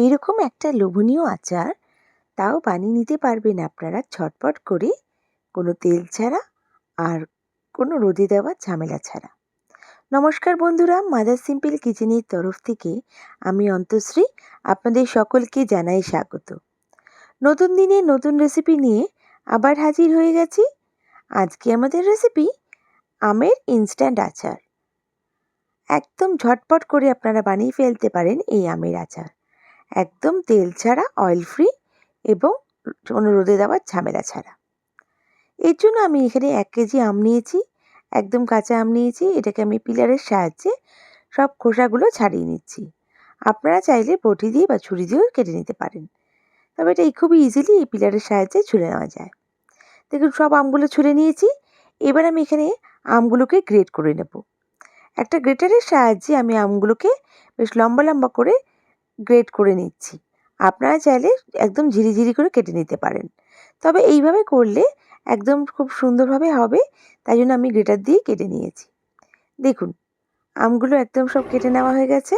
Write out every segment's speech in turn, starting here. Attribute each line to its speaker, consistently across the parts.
Speaker 1: এরকম একটা লোভনীয় আচার, তাও বানিয়ে নিতে পারবেন আপনারা ছটপট করে। কোনো তেল ছাড়া আর কোনো রোদে দেওয়ার ঝামেলা ছাড়া। নমস্কার বন্ধুরা, মাদার সিম্পল কিচেনের তরফ থেকে আমি অন্তশ্রী আপনাদের সকলকে জানাই স্বাগত। নতুন দিনে নতুন রেসিপি নিয়ে আবার হাজির হয়ে গেছি। আজকে আমাদের রেসিপি আমের ইনস্ট্যান্ট আচার। একদম ঝটপট করে আপনারা বানিয়ে ফেলতে পারেন এই আমের আচার। একদম তেল ছাড়া অয়েল ফ্রি এবং কোনো রোদে দেওয়ার ঝামেলা ছাড়া। এর জন্য আমি এখানে এক কেজি আম নিয়েছি, একদম কাঁচা আম নিয়েছি, এটাকে আমি পিলারের সাহায্যে সব খোসাগুলো ছাড়িয়ে নিচ্ছি। আপনারা চাইলে বটি দিয়ে বা ছুরি দিয়েও কেটে নিতে পারেন। তবে এটা খুবই ইজিলি এই পিলারের সাহায্যে ছুলে নেওয়া যায়। দেখুন, সব আমগুলো ছুলে নিয়েছি, এবার আমি এখানে আমগুলোকে গ্রেট করে নেব। একটা গ্রেটারের সাহায্যে আমি আমগুলোকে বেশ লম্বা লম্বা করে গ্রেট করে নিচ্ছি। আপনারা চাইলে একদম ঝিরিঝিরি করে কেটে নিতে পারেন। তবে এইভাবে করলে একদম খুব সুন্দরভাবে হবে, তাই জন্য আমি গ্রেটার দিয়ে কেটে নিয়েছি। দেখুন, আমগুলো একদম সব কেটে নেওয়া হয়ে গেছে।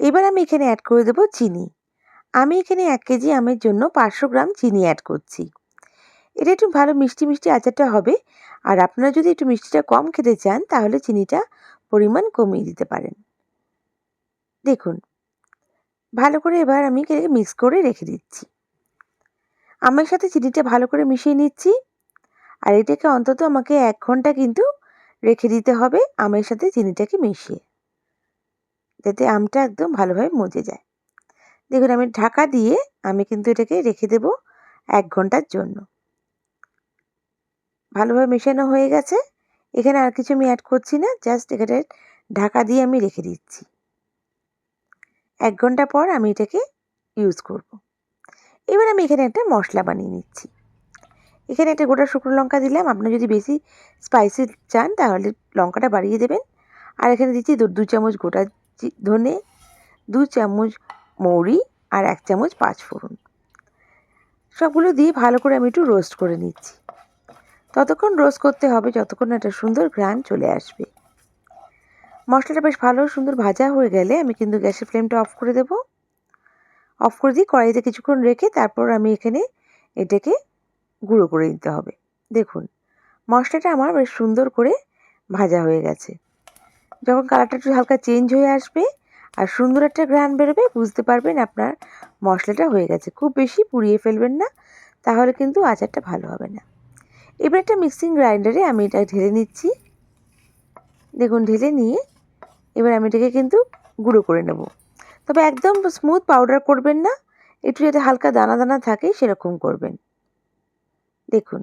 Speaker 1: এবার আমি এখানে অ্যাড করে দেবো চিনি। আমি এখানে এক কেজি আমের জন্য পাঁচশো গ্রাম চিনি অ্যাড করছি। এটা একটু ভালো মিষ্টি মিষ্টি আচারটা হবে। আর আপনারা যদি একটু মিষ্টিটা কম খেতে চান, তাহলে চিনিটা পরিমাণ কমিয়ে দিতে পারেন। দেখুন ভালো করে এবার আমি মিক্স করে রেখে দিচ্ছি। আমের সাথে চিনিটা ভালো করে মিশিয়ে নিচ্ছি। আর এটাকে অন্তত আমাকে এক ঘণ্টা কিন্তু রেখে দিতে হবে আমের সাথে চিনিটাকে মিশিয়ে। যাতে আমটা একদম ভালোভাবে মজে যায়। দেখুন, আমি ঢাকা দিয়ে আমি কিন্তু এটাকে রেখে দেব এক ঘণ্টার জন্য। ভালোভাবে মেশানো হয়ে গেছে। এখানে আর কিছু আমি অ্যাড করছি না জাস্ট এখানে ঢাকা দিয়ে আমি রেখে দিচ্ছি। এক ঘণ্টা পর আমি এটাকে ইউজ করব। এবার আমি এখানে একটা মশলা বানিয়ে নিচ্ছি। এখানে একটা গোটা শুকনো লঙ্কা দিলাম। আপনি যদি বেশি স্পাইসি চান, তাহলে লঙ্কাটা বাড়িয়ে দেবেন। আর এখানে দিচ্ছি দু চামচ গোটা ধনে, দু চামচ মৌরি আর এক চামচ পাঁচফোড়ন। সবগুলো দিয়ে ভালো করে আমি একটু রোস্ট করে নিচ্ছি। ততক্ষণ রোস্ট করতে হবে, যতক্ষণ একটা সুন্দর ঘ্রাণ চলে আসবে। মশলাটা বেশ ভালো, সুন্দর ভাজা হয়ে গেলে আমি কিন্তু গ্যাসের ফ্লেমটা অফ করে দেব। অফ করে দিই কড়াইতে কিছুক্ষণ রেখে তারপর আমি এখানে এটাকে গুঁড়ো করে নিতে হবে। দেখুন, মশলাটা আমার বেশ সুন্দর করে ভাজা হয়ে গেছে। যখন কালারটা একটু হালকা চেঞ্জ হয়ে আসবে আর সুন্দর একটা গ্রান বেরোবে, বুঝতে পারবেন আপনার মশলাটা হয়ে গেছে। খুব বেশি পুড়িয়ে ফেলবেন না, তাহলে কিন্তু আচারটা ভালো হবে না। এবার একটা মিক্সিং গ্রাইন্ডারে আমি এটা ঢেলে নিচ্ছি। দেখুন, ঢেলে নিয়ে এবার আমি এটাকে কিন্তু গুঁড়ো করে নেব। তবে একদম স্মুথ পাউডার করবেন না, একটু যাতে হালকা দানা দানা থাকে সেরকম করবেন। দেখুন,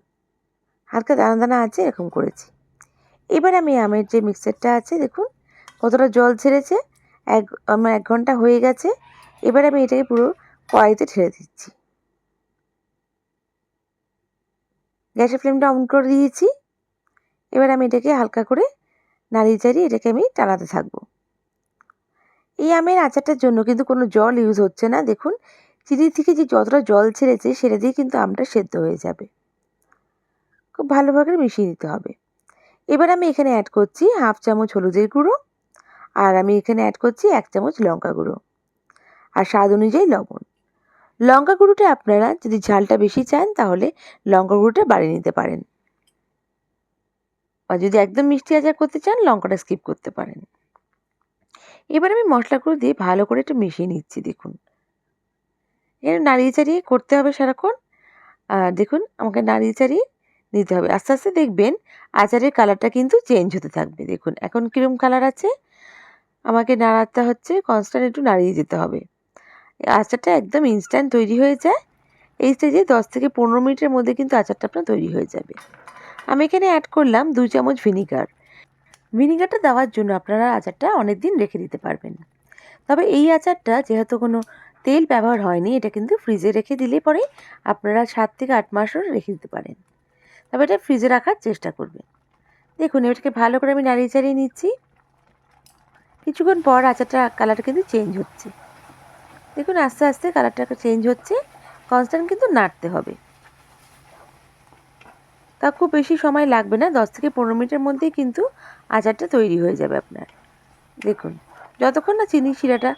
Speaker 1: হালকা দানা দানা আছে এরকম করেছি। এবার আমি আমের যে মিক্সারটা আছে, দেখুন কতটা জল ছেড়েছে, এক, আমার এক ঘণ্টা হয়ে গেছে, এবার আমি এটাকে পুরো কড়াইতে ঠেলে দিচ্ছি। গ্যাসের ফ্লেমটা অন করে দিয়েছি। এবার আমি এটাকে হালকা করে নাড়িয়ে চাড়িয়ে এটাকে আমি টানাতে থাকব। এই আমের আচারটার জন্য কিন্তু কোনো জল ইউজ হচ্ছে না। দেখুন চিনি থেকে যে যতটা জল ছেড়েছে, সেটা দিয়ে কিন্তু আমটা সেদ্ধ হয়ে যাবে। খুব ভালোভাবে মিশিয়ে নিতে হবে। এবার আমি এখানে অ্যাড করছি হাফ চামচ হলুদের গুঁড়ো আর আমি এখানে অ্যাড করছি এক চামচ লঙ্কা গুঁড়ো আর স্বাদ অনুযায়ী লবণ। লঙ্কা গুঁড়োটা আপনারা যদি ঝালটা বেশি চান, তাহলে লঙ্কা গুঁড়োটা বাড়িয়ে নিতে পারেন। আর যদি একদম মিষ্টি আচার করতে চান, লঙ্কাটা স্কিপ করতে পারেন। এবার আমি মশলাগুলো দিয়ে ভালো করে একটু মিশিয়ে নিচ্ছি, দেখুন। এখানে নাড়িয়ে চাড়িয়ে করতে হবে সারাক্ষণ। আর দেখুন, আমাকে নাড়িয়ে চাড়িয়ে নিতে হবে। আস্তে আস্তে দেখবেন আচারের কালারটা কিন্তু চেঞ্জ হতে থাকবে। দেখুন, এখন কীরকম কালার আছে? আমাকে নাড়াতে হচ্ছে কনস্ট্যান্ট একটু নাড়িয়ে যেতে হবে। আচারটা একদম ইনস্ট্যান্ট তৈরি হয়ে যায়। এই স্টেজে দশ থেকে পনেরো মিনিটের মধ্যে কিন্তু আচারটা আপনার তৈরি হয়ে যাবে। আমি এখানে অ্যাড করলাম দু চামচ ভিনিগার ভিনিগারটা দেওয়ার জন্য আপনারা আচারটা অনেক দিন রেখে দিতে পারবেন তবে এই আচারটা যেহেতু কোনো তেল ব্যবহার হয়নি, এটা কিন্তু ফ্রিজে রেখে দিলে পরে আপনারা সাত থেকে আট মাসও রেখে দিতে পারেন। তবে এটা ফ্রিজে রাখার চেষ্টা করবেন। দেখুন, এটাকে ভালো করে আমি নাড়িয়ে চাড়িয়ে নিচ্ছি। কিছুক্ষণ পর আচারটা কালারটা কিন্তু চেঞ্জ হচ্ছে। দেখুন, আস্তে আস্তে কালারটা চেঞ্জ হচ্ছে। কনস্ট্যান্ট কিন্তু নাড়তে হবে। তা খুব বেশি সময় লাগবে না। দশ থেকে পনেরো মিনিটের মধ্যেই কিন্তু আচারটা তৈরি হয়ে যাবে আপনার। দেখুন, যতক্ষণ না চিনি শিরাটা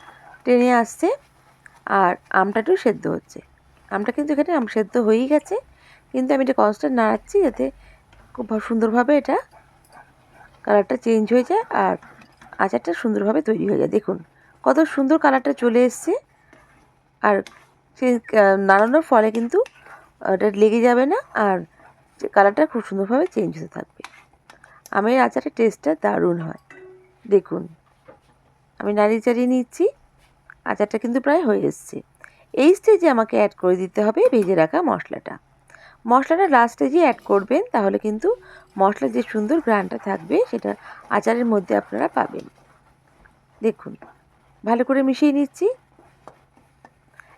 Speaker 1: টেনে আসছে আর আমটা একটু সেদ্ধ হচ্ছে। আমটা কিন্তু এখানে আম সেদ্ধ হয়েই গেছে। কিন্তু আমি এটা কনস্ট্যান্ট নাড়াচ্ছি যাতে খুব সুন্দরভাবে এটা কালারটা চেঞ্জ হয়ে যায় আর আচারটা সুন্দরভাবে তৈরি হয়ে যায়। দেখুন, কত সুন্দর কালারটা চলে এসছে। আর সেই নাড়ানোর ফলে কিন্তু ওটা লেগে যাবে না আর কালারটা খুব সুন্দরভাবে চেঞ্জ হতে থাকবে। আমের আচারের টেস্টটা দারুণ হয়। দেখুন, আমি নাড়িয়ে চাড়িয়ে নিচ্ছি, আচারটা কিন্তু প্রায় হয়ে এসছে। এই স্টেজে আমাকে অ্যাড করে দিতে হবে ভেজে রাখা মশলাটা। মশলাটা লাস্ট স্টেজে অ্যাড করবেন, তাহলে কিন্তু মশলার যে সুন্দর ঘ্রাণটা থাকবে, সেটা আচারের মধ্যে আপনারা পাবেন। দেখুন, ভালো করে মিশিয়ে নিচ্ছি।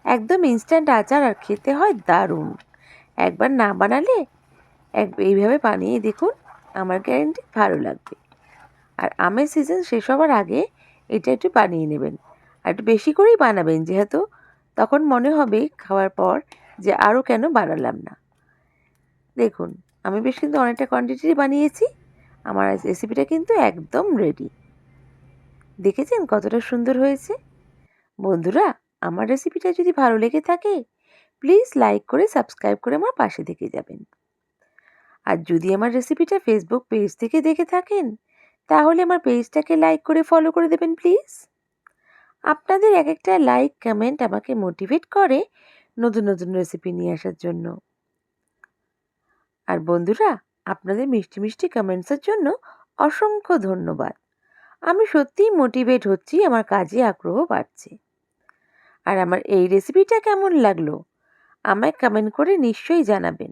Speaker 1: একদম ইনস্ট্যান্ট আচার আর খেতে হয় দারুণ। একবার না বানালে এক এইভাবে বানিয়ে দেখুন, আমার গ্যারেন্টি ভালো লাগবে। আর আমের সিজন শেষ হওয়ার আগে এটা একটু বানিয়ে নেবেন। আর একটু বেশি করেই বানাবেন যেহেতু, তখন মনে হবে খাওয়ার পর যে আরও কেন বানালাম না। দেখুন, আমি বেশ কিন্তু অনেকটা কোয়ান্টিটি বানিয়েছি, আমার রেসিপিটা কিন্তু একদম রেডি দেখেছেন কতটা সুন্দর হয়েছে? বন্ধুরা, আমার রেসিপিটা যদি ভালো লেগে থাকে প্লিজ লাইক করে সাবস্ক্রাইব করে আমার পাশে থেকে যাবেন। আর যদি আমার রেসিপিটা ফেসবুক পেজ থেকে দেখে থাকেন, তাহলে আমার পেজটাকে লাইক করে ফলো করে দেবেন প্লিজ আপনাদের এক একটা লাইক কমেন্ট আমাকে মোটিভেট করে নতুন নতুন রেসিপি নিয়ে আসার জন্য। আর বন্ধুরা, আপনাদের মিষ্টি মিষ্টি কমেন্টসের জন্য অসংখ্য ধন্যবাদ। আমি সত্যিই মোটিভেট হচ্ছি, আমার কাজে আগ্রহ বাড়ছে। আর আমার এই রেসিপিটা কেমন লাগল, আমায় কমেন্ট করে নিশ্চয়ই জানাবেন।